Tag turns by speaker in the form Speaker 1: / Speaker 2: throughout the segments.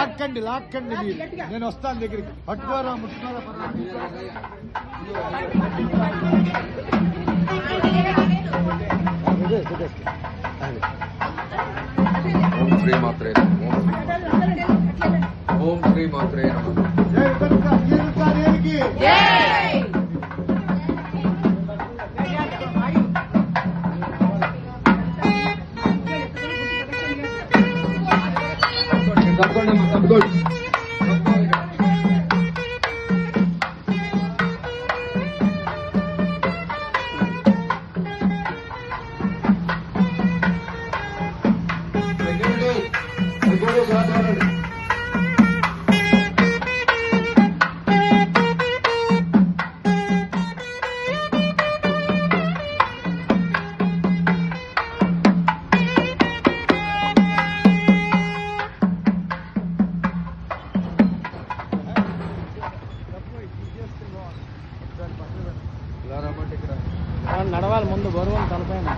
Speaker 1: లాక్కండి లాక్కండి మీరు. నేను వస్తాను దగ్గరికి. పట్టుకోరా ముట్టుకోరా
Speaker 2: ఓం శ్రీ మాత్రే నమః. ఓం శ్రీ మాత్రే నమః.
Speaker 1: జై జై gol.
Speaker 3: నడవాలి ముందు బరువును తలపైన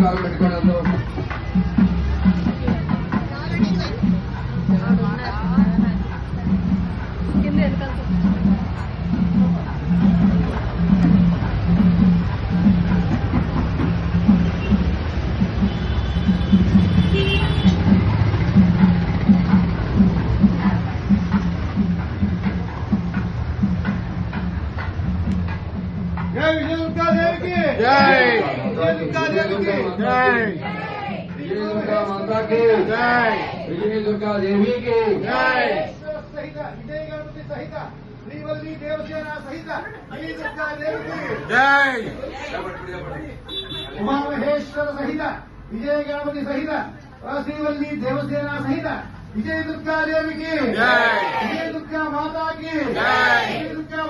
Speaker 2: Claro, declarando.
Speaker 1: जय विजय उनका जय।
Speaker 2: विजय उनका देव की।
Speaker 1: दुर्गा
Speaker 2: जय। विजय दुर्गा
Speaker 1: जय। विजयगणपति सहित श्रीवल्ली देवसेना सहित विजय दुर्गा देवी सहित विजय गणपति सहित श्रीवल्ली देवसेना सहित विजय दुर्गा देवी की। जय। विजय दुर्गा माता की। जय। विजय दुर्गा